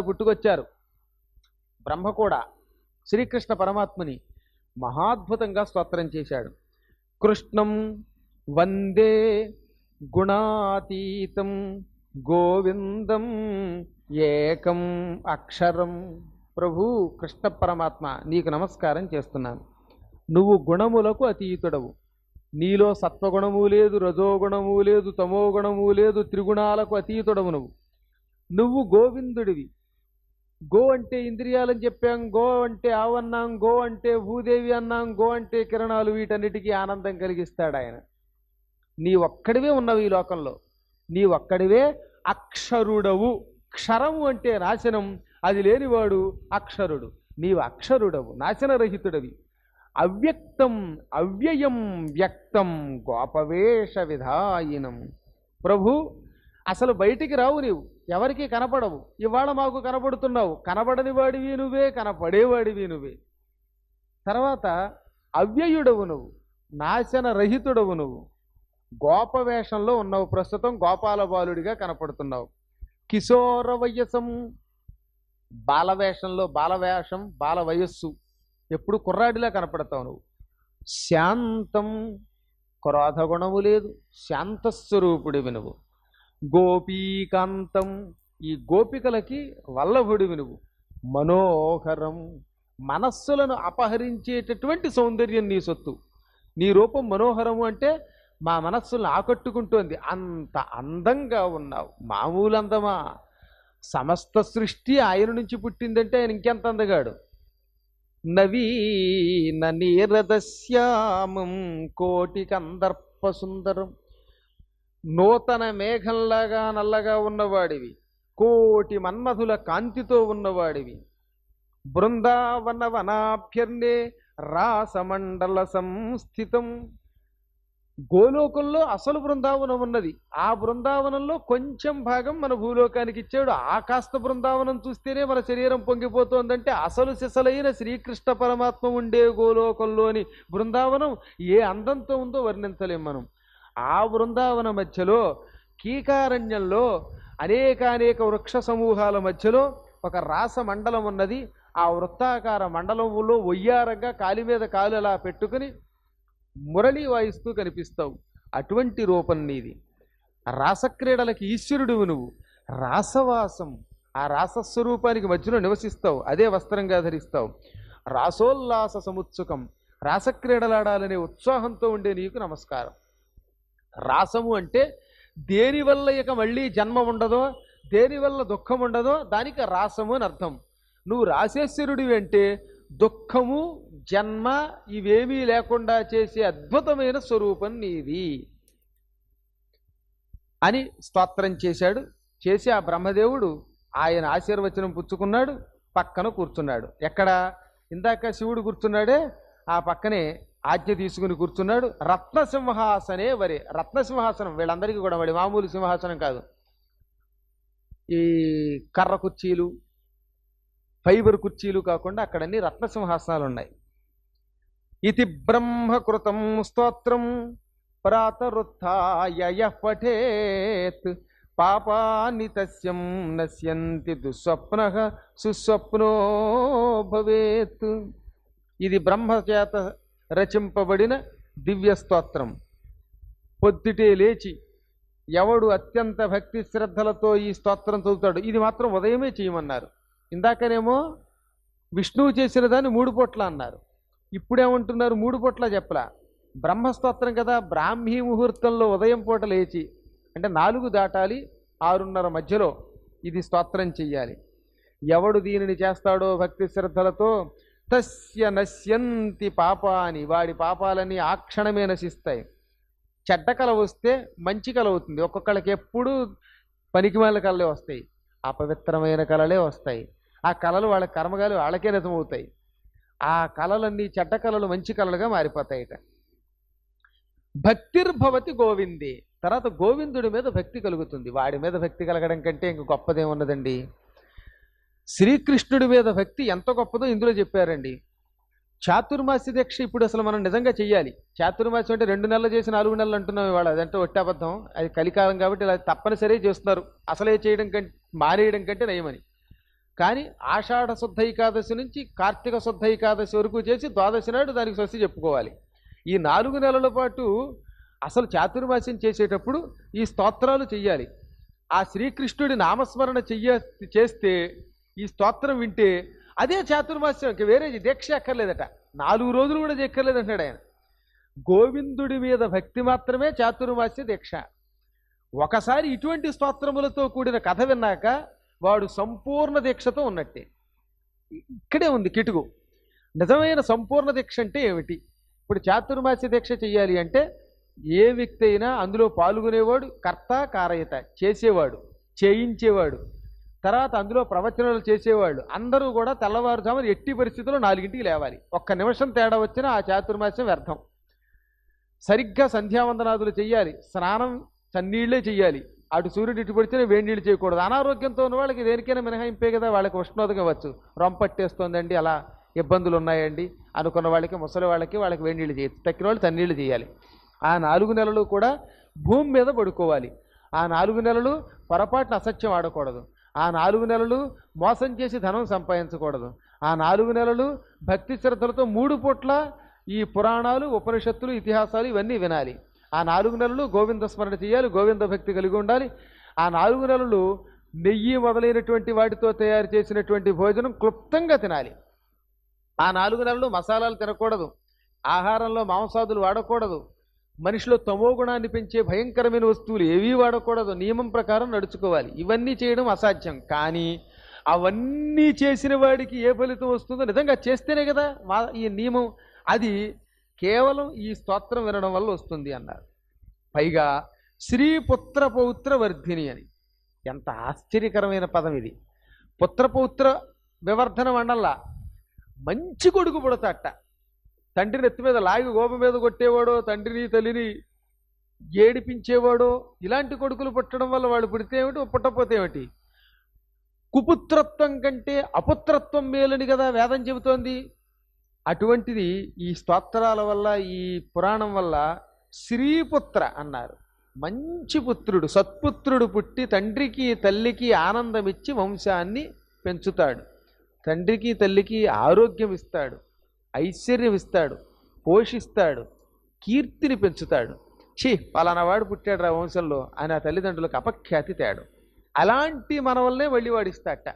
పుట్టుకొచ్చారు. బ్రహ్మ కూడా శ్రీకృష్ణ పరమాత్మని మహాద్భుతంగా స్తోత్రం చేశాడు. కృష్ణం వందే గుణాతీతం గోవిందం ఏకం అక్షరం. ప్రభు కృష్ణ పరమాత్మ నీకు నమస్కారం చేస్తున్నాను. నువ్వు గుణములకు అతీతుడవు. నీలో సత్వగుణము లేదు రజోగుణము లేదు తమోగుణము లేదు త్రిగుణాలకు అతీతుడవు నువ్వు. నువ్వు గోవిందుడివి. గో అంటే ఇంద్రియాలని చెప్పాం గో అంటే ఆవన్నాం గో అంటే భూదేవి అన్నాం గో అంటే కిరణాలు వీటన్నిటికీ ఆనందం కలిగిస్తాడు ఆయన. నీ ఒక్కడివే ఉన్నవి ఈ లోకంలో. నీ ఒక్కడివే అక్షరుడవు. క్షరము అంటే నాశనం. అది లేనివాడు అక్షరుడు. నీవు అక్షరుడవు నాశనరహితుడవి. అవ్యక్తం అవ్యయం వ్యక్తం గోపవేష విధాయినం. ప్రభు అసలు బయటికి రావు నీవు. ఎవరికి కనపడవు. ఇవాళ మాకు కనపడుతున్నావు కనబడని వాడివి నువ్వే కనపడేవాడివి నువ్వే. తర్వాత అవ్యయుడవు నువ్వు. నాశన రహితుడవు నువ్వు. గోప వేషంలో ఉన్నావు ప్రస్తుతం. గోపాల బాలుడిగా కనపడుతున్నావు. కిశోర వయసం బాలవేషంలో బాలవేషం బాల వయస్సు ఎప్పుడు కుర్రాడిలా కనపడతావు నువ్వు. శాంతం క్రోధగుణము లేదు. శాంతస్వరూపుడివి నువ్వు. గోపీకాంతం. ఈ గోపికలకి వల్లభుడివి నువ్వు. మనోహరం. మనస్సులను అపహరించేటటువంటి సౌందర్యం నీ సొత్తు. నీ రూపం మనోహరము అంటే మా మనస్సులను ఆకట్టుకుంటోంది. అంత అందంగా ఉన్నావు. మామూలు అందమా సమస్త సృష్టి ఆయన నుంచి పుట్టిందంటే ఆయన ఇంకెంత అందగాడు? నవీన నీరదశ్యామం కోటి కందర్ప సుందరం. నూతన మేఘంలాగా నల్లగా ఉన్నవాడివి. కోటి మన్మధుల కాంతితో ఉన్నవాడివి. బృందావన వనాభ్యర్ణే రాసమండల సంస్థితం. గోలోకంలో అసలు బృందావనం ఉన్నది. ఆ బృందావనంలో కొంచెం భాగం మన భూలోకానికి ఇచ్చాడు. ఆ కాస్త బృందావనం చూస్తేనే మన శరీరం పొంగిపోతోందంటే అసలు సిసలైన శ్రీకృష్ణ పరమాత్మ ఉండే గోలోకంలోని బృందావనం ఏ అందంతో ఉందో వర్ణించలేం మనం. ఆ బృందావన మధ్యలో కీకారణ్యంలో అనేకానేక వృక్ష సమూహాల మధ్యలో ఒక రాస మండలం ఉన్నది. ఆ వృత్తాకార మండలంలో ఒయ్యారంగా కాలి మీద కాలు అలా పెట్టుకుని మురళి వాయిస్తూ కనిపిస్తావు. అటువంటి రూపం నీది. రాసక్రీడలకి ఈశ్వరుడువు నువ్వు. రాసవాసం. ఆ రాసస్వరూపానికి మధ్యలో నివసిస్తావు. అదే వస్త్రంగా ధరిస్తావు. రాసోల్లాస సముత్సుకం. రాసక్రీడలాడాలనే ఉత్సాహంతో ఉండే నీకు నమస్కారం. రాసము అంటే దేనివల్ల ఇక మళ్ళీ జన్మ ఉండదో దేనివల్ల దుఃఖం ఉండదో దానికి రాసము అని అర్థం. నువ్వు రాసేశ్వరుడివి అంటే దుఃఖము జన్మ ఇవేమీ లేకుండా చేసే అద్భుతమైన స్వరూపం నీది అని స్తోత్రం చేశాడు. చేసి ఆ బ్రహ్మదేవుడు ఆయన ఆశీర్వచనం పుచ్చుకున్నాడు పక్కన కూర్చున్నాడు. ఎక్కడ? ఇందాక శివుడు కూర్చున్నాడే ఆ పక్కనే ఆజ్ఞ తీసుకుని కూర్చున్నాడు. రత్న సింహాసనే వరే. రత్న సింహాసనం వీళ్ళందరికీ కూడా వాడి మామూలు సింహాసనం కాదు. ఈ కర్ర కుర్చీలు ఫైబర్ కుర్చీలు కాకుండా అక్కడ అన్ని రత్న సింహాసనాలు ఉన్నాయి. ఇది బ్రహ్మకృతం స్తోత్రం ప్రాతరుత్థాయ పఠేత్ పాపాని తస్యం నశ్యంతి దుస్వప్న సుస్వప్నో భవేత్. ఇది బ్రహ్మచేత రచింపబడిన దివ్య స్తోత్రం పొద్దుటే లేచి ఎవడు అత్యంత భక్తి శ్రద్ధలతో ఈ స్తోత్రం చదువుతాడు ఇది మాత్రం ఉదయమే చేయమన్నారు. ఇందాకనేమో విష్ణువు చేసిన దాన్ని మూడు పొట్ల అన్నారు. ఇప్పుడేమంటున్నారు మూడు పొట్ల చెప్పలా? బ్రహ్మస్తోత్రం కదా బ్రాహ్మీ ముహూర్తంలో ఉదయం పూట లేచి అంటే నాలుగు దాటాలి ఆరున్నర మధ్యలో ఇది స్తోత్రం చెయ్యాలి. ఎవడు దీనిని చేస్తాడో భక్తి శ్రద్ధలతో తస్య నశ్యంతి పాపాని. వాడి పాపాలన్నీ ఆ క్షణమే నశిస్తాయి. చెడ్డ కళ వస్తే మంచి కళ అవుతుంది. ఒక్కొక్కళ్ళకి ఎప్పుడు పనికిమాల కళలే వస్తాయి. అపవిత్రమైన కళలే వస్తాయి. ఆ కళలు వాళ్ళ కర్మగాలు వాళ్ళకే నిజమవుతాయి. ఆ కళలన్నీ చెడ్డ కళలు మంచి కళలుగా మారిపోతాయిట. భక్తిర్భవతి గోవిందే. తర్వాత గోవిందుడి మీద భక్తి కలుగుతుంది. వాడి మీద భక్తి కలగడం కంటే ఇంక గొప్పదేమున్నదండి? శ్రీకృష్ణుడి మీద భక్తి ఎంత గొప్పదో ఇందులో చెప్పారండి. చాతుర్మాసి దీక్ష ఇప్పుడు అసలు మనం నిజంగా చెయ్యాలి. చాతుర్మాసి అంటే రెండు నెలలు చేసి నాలుగు నెలలు అంటున్నాం ఇవాళ అదంటే ఒట్టాబద్ధం అది కలికాలం కాబట్టి ఇలా తప్పనిసరి చేస్తున్నారు. అసలే చేయడం కంటే మానేయడం కంటే నయమని. కానీ ఆషాఢ శుద్ధ ఏకాదశి నుంచి కార్తీక శుద్ధ ఏకాదశి వరకు చేసి ద్వాదశి నాడు దానికి స్వస్తి చెప్పుకోవాలి. ఈ నాలుగు నెలల పాటు అసలు చాతుర్మాస్యం చేసేటప్పుడు ఈ స్తోత్రాలు చెయ్యాలి. ఆ శ్రీకృష్ణుడి నామస్మరణ చెయ్య చేస్తే ఈ స్తోత్రం వింటే అదే చాతుర్మాస్యం ఇంక వేరే దీక్ష ఎక్కర్లేదట నాలుగు రోజులు కూడా చెక్కర్లేదు అంటాడు ఆయన. గోవిందుడి మీద భక్తి మాత్రమే చాతుర్మాస్య దీక్ష. ఒకసారి ఇటువంటి స్తోత్రములతో కూడిన కథ విన్నాక వాడు సంపూర్ణ దీక్షతో ఉన్నట్టే. ఇక్కడే ఉంది కిటుకు. నిజమైన సంపూర్ణ దీక్ష అంటే ఏమిటి? ఇప్పుడు చాతుర్మాస్య దీక్ష చెయ్యాలి అంటే ఏ వ్యక్తి అయినా అందులో పాల్గొనేవాడు కర్త కారయత చేసేవాడు చేయించేవాడు. తర్వాత అందులో ప్రవచనాలు చేసేవాళ్ళు. అందరూ కూడా తెల్లవారుజామున ఎట్టి పరిస్థితుల్లో నాలుగింటికి లేవాలి. ఒక్క నిమిషం తేడా వచ్చినా ఆ చాతుర్మాస్యం వ్యర్థం. సరిగ్గా సంధ్యావందనాదులు చేయాలి స్నానం చన్నీళ్ళే చేయాలి అటు సూర్యుడు ఇటు పడితేనే వేడి నీళ్ళు చేయకూడదు. అనారోగ్యంతో ఉన్న వాళ్ళకి దేనికైనా మినహాయింపే కదా వాళ్ళకి ఉష్ణోదకం వచ్చు రొంపట్టేస్తోందండి అలా ఇబ్బందులు ఉన్నాయండి అనుకున్న వాళ్ళకి ముసలి వాళ్ళకి వాళ్ళకి వేడి నీళ్ళు చేయొచ్చు తక్కిన వాళ్ళు తన్నీళ్ళు చేయాలి. ఆ నాలుగు నెలలు కూడా భూమి మీద పడుకోవాలి. ఆ నాలుగు నెలలు పొరపాటున అసత్యం ఆడకూడదు. ఆ నాలుగు నెలలు మోసం చేసి ధనం సంపాదించకూడదు. ఆ నాలుగు నెలలు భక్తి శ్రద్ధలతో మూడు పూట్ల ఈ పురాణాలు ఉపనిషత్తులు ఇతిహాసాలు ఇవన్నీ వినాలి. ఆ నాలుగు నెలలు గోవింద స్మరణ చేయాలి గోవింద భక్తి కలిగి ఉండాలి. ఆ నాలుగు నెలలు నెయ్యి మొదలైనటువంటి వాటితో తయారు చేసినటువంటి భోజనం క్లుప్తంగా తినాలి. ఆ నాలుగు నెలలు మసాలాలు తినకూడదు. ఆహారంలో మాంసాదులు వాడకూడదు. మనిషిలో తమో గుణాన్ని పెంచే భయంకరమైన వస్తువులు ఏవీ వాడకూడదు. నియమం ప్రకారం నడుచుకోవాలి. ఇవన్నీ చేయడం అసాధ్యం. కానీ అవన్నీ చేసిన వాడికి ఏ ఫలితం వస్తుందో నిజంగా చేస్తేనే కదా మా ఈ నియమం. అది కేవలం ఈ స్తోత్రం వినడం వల్ల వస్తుంది అన్నారు. పైగా శ్రీ పుత్ర పౌత్ర వర్ధిని అని. ఎంత ఆశ్చర్యకరమైన పదం ఇది. పుత్ర పౌత్ర వివర్ధనం అనల్లా మంచి కొడుకు పుడతాట. తండ్రి ఎత్తి మీద లాగి గోప మీద కొట్టేవాడో తండ్రిని తల్లిని ఏడిపించేవాడో ఇలాంటి కొడుకులు పుట్టడం వల్ల వాళ్ళు పుడితే ఏమిటి పుట్టపోతే ఏమిటి? కుపుత్రత్వం కంటే అపుత్రత్వం మేలని కదా వేదం చెబుతోంది. అటువంటిది ఈ స్తోత్రాల వల్ల ఈ పురాణం వల్ల శ్రీపుత్ర అన్నారు. మంచి పుత్రుడు సత్పుత్రుడు పుట్టి తండ్రికి తల్లికి ఆనందమిచ్చి వంశాన్ని పెంచుతాడు. తండ్రికి తల్లికి ఆరోగ్యం ఇస్తాడు ఐశ్వర్యం ఇస్తాడు పోషిస్తాడు కీర్తిని పెంచుతాడు. ఛీ పలానావాడు పుట్టాడు రా వంశంలో అని ఆ తల్లిదండ్రులకు అపఖ్యాతి తేడు. అలాంటి మన వల్లనే మళ్ళీ వాడిస్తాట